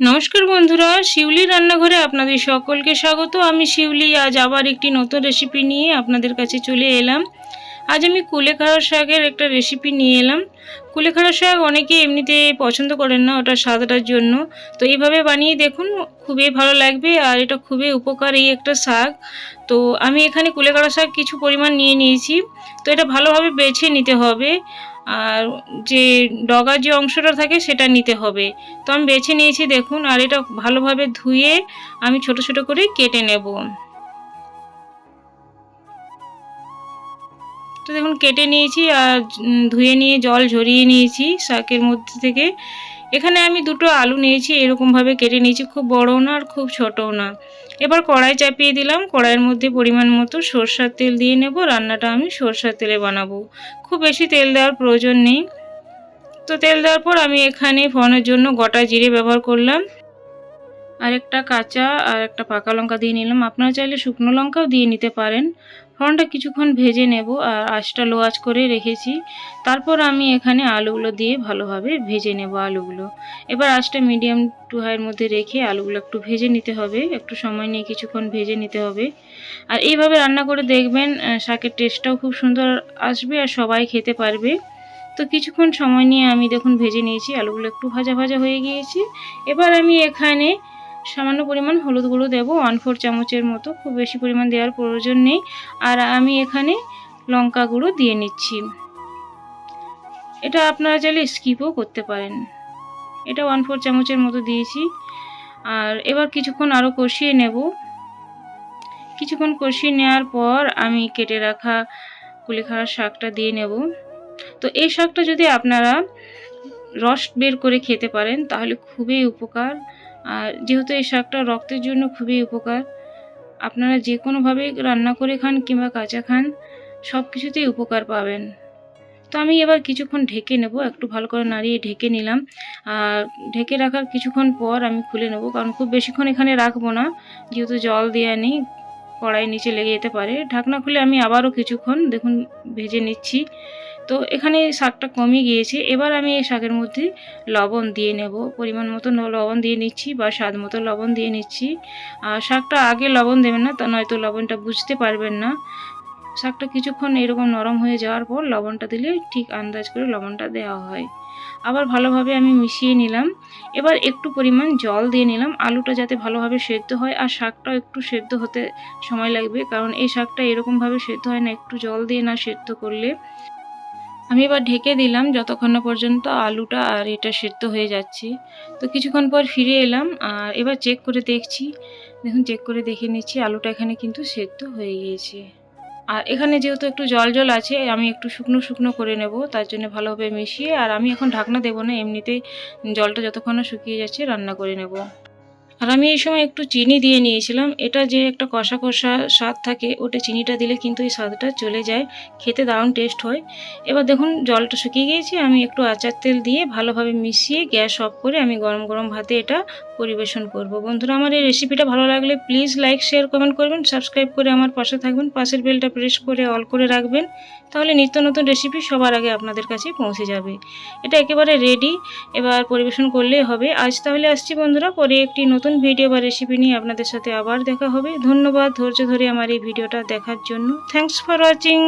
নমস্কার বন্ধুরা শিউলি রান্নাঘরে আপনাদের সকলকে স্বাগত। আমি শিউলি, আজ আবার একটি নতুন রেসিপি নিয়ে আপনাদের কাছে চলে এলাম। আজ আমি কুলেখাড়া শাকের একটা রেসিপি নিয়ে এলাম। কুলেখাড়া শাক অনেকে এমনিতে পছন্দ করেন না ওটা স্বাদটার জন্য। তো এইভাবে বানিয়ে দেখুন, খুবই ভালো লাগবে আর এটা খুবই উপকারী একটা শাক। তো আমি এখানে কুলেখাড়া শাক কিছু পরিমাণ নিয়ে নিয়েছি। তো এটা ভালোভাবে বেছে নিতে হবে। আর যে ডগা যে অংশটা থাকে সেটা নিতে হবে। তো আমি বেছে নিয়েছি, দেখুন, আর এটা ভালোভাবে ধুয়ে আমি ছোট ছোট করে কেটে নেব। তো দেখুন, কেটে নিয়েছি আর ধুয়ে নিয়ে জল ঝরিয়ে নিয়েছি শাকের মধ্যে থেকে। এখানে আমি দুটো আলু নিয়েছি, এরকমভাবে কেটে নিয়েছি, খুব বড়ও না আর খুব ছোটও না। এবার কড়াই চাপিয়ে দিলাম, কড়াইয়ের মধ্যে পরিমাণ মতো সরষার তেল দিয়ে নেব, রান্নাটা আমি সরষার তেলে বানাবো। খুব বেশি তেল দেওয়ার প্রয়োজন নেই। তো তেল দেওয়ার পর আমি এখানে ফোনের জন্য গোটা জিরে ব্যবহার করলাম। আর একটা কাঁচা আর একটা পাকা লঙ্কা দিয়ে নিলাম। আপনারা চাইলে শুকনো লঙ্কাও দিয়ে নিতে পারেন। ফোড়নটা কিছুক্ষণ ভেজে নেব আর আঁচটা লো আঁচ করে রেখেছি। তারপর আমি এখানে আলুগুলো দিয়ে ভালোভাবে ভেজে নেব আলুগুলো। এবার আঁচটা মিডিয়াম টু হাইয়ের মধ্যে রেখে আলুগুলো একটু ভেজে নিতে হবে। একটু সময় নিয়ে কিছুক্ষণ ভেজে নিতে হবে। আর এইভাবে রান্না করে দেখবেন শাকের টেস্টটাও খুব সুন্দর আসবে আর সবাই খেতে পারবে। তো কিছুক্ষণ সময় নিয়ে আমি দেখুন ভেজে নিয়েছি, আলুগুলো একটু ভাজা ভাজা হয়ে গিয়েছে। এবার আমি এখানে সামান্য পরিমাণ হলুদ গুঁড়ো দেবো ওয়ান ফোর চামচের মতো, খুব বেশি পরিমাণ দেওয়ার প্রয়োজন নেই। আর আমি এখানে লঙ্কা গুঁড়ো দিয়ে নিচ্ছি। এটা আপনারা চাইলে স্কিপও করতে পারেন। এটা ওয়ান ফোর চামচের মতো দিয়েছি। আর এবার কিছুক্ষণ আরও কষিয়ে নেব। কিছুক্ষণ কষিয়ে নেওয়ার পর আমি কেটে রাখা কুলেখাড়ার শাকটা দিয়ে নেব। তো এই শাকটা যদি আপনারা রস বের করে খেতে পারেন, তাহলে খুবই উপকার। আর যেহেতু এই শাকটা রক্তের জন্য খুবই উপকার, আপনারা যে কোনোভাবে রান্না করে খান কিংবা কাঁচা খান, সব কিছুতেই উপকার পাবেন। তো আমি এবার কিছুক্ষণ ঢেকে নেব, একটু ভালো করে নাড়িয়ে ঢেকে নিলাম। আর ঢেকে রাখার কিছুক্ষণ পর আমি খুলে নেব, কারণ খুব বেশিক্ষণ এখানে রাখব না, যেহেতু জল দেওয়া নেই, কড়াই নিচে লেগে যেতে পারে। ঢাকনা খুলে আমি আবারও কিছুক্ষণ দেখুন, ভেজে নিচ্ছি। তো এখানে শাকটা কমে গিয়েছে। এবার আমি এই শাকের মধ্যে লবণ দিয়ে নেব। পরিমাণ মতো লবণ দিয়ে নিচ্ছি বা স্বাদ মতো লবণ দিয়ে নিচ্ছি। আর শাকটা আগে লবণ দেবেন না, তা নয়তো লবণটা বুঝতে পারবেন না। শাকটা কিছুক্ষণ এরকম নরম হয়ে যাওয়ার পর লবণটা দিলে ঠিক আন্দাজ করে লবণটা দেওয়া হয়। আবার ভালোভাবে আমি মিশিয়ে নিলাম। এবার একটু পরিমাণ জল দিয়ে নিলাম। আলুটা যাতে ভালোভাবে সেদ্ধ হয় আর শাকটাও একটু সেদ্ধ হতে সময় লাগবে, কারণ এই শাকটা এরকমভাবে সেদ্ধ হয় না, একটু জল দিয়ে না সেদ্ধ করলে। আমি এবার ঢেকে দিলাম, যতক্ষণ না পর্যন্ত আলুটা আর এটা সেদ্ধ হয়ে যাচ্ছে। তো কিছুক্ষণ পর ফিরে এলাম, আর এবার চেক করে দেখছি। দেখুন চেক করে দেখে নিচ্ছি, আলুটা এখানে কিন্তু সেদ্ধ হয়ে গিয়েছে। আর এখানে যেহেতু একটু জল জল আছে, আমি একটু শুকনো শুকনো করে নেব, তার জন্য ভালোভাবে মিশিয়ে, আর আমি এখন ঢাকনা দেবো না, এমনিতেই জলটা যতক্ষণ না শুকিয়ে যাচ্ছে, রান্না করে নেব। আর আমি এই সময় একটু চিনি দিয়ে নিয়েছিলাম। এটা যে একটা কষা কষা স্বাদ থাকে, ওটা চিনিটা দিলে কিন্তু এই স্বাদটা চলে যায়। খেতে দারুণ টেস্ট হয়। এবার দেখুন, জলটা শুকিয়ে গিয়েছে। আমি একটু আচার তেল দিয়ে ভালোভাবে মিশিয়ে গ্যাস অফ করে আমি গরম গরম ভাতে এটা পরিবেশন করব। বন্ধুরা, আমার এই রেসিপিটা ভালো লাগলে প্লিজ লাইক শেয়ার কমেন্ট করবেন সাবস্ক্রাইব করে আমার পাশে থাকবেন, পাশের বেলটা প্রেস করে অল করে রাখবেন, তাহলে নিত্য নতুন রেসিপি সবার আগে আপনাদের কাছে পৌঁছে যাবে। এটা একেবারে রেডি এবার পরিবেশন করলেই হবে। আজ তাহলে আসছি বন্ধুরা, পরে একটি নতুন ভিডিও বা রেসিপি নিয়ে আপনাদের সাথে আবার দেখা হবে। ধন্যবাদ, ধৈর্য ধরে আমার এই ভিডিওটা দেখার জন্য। Thanks for watching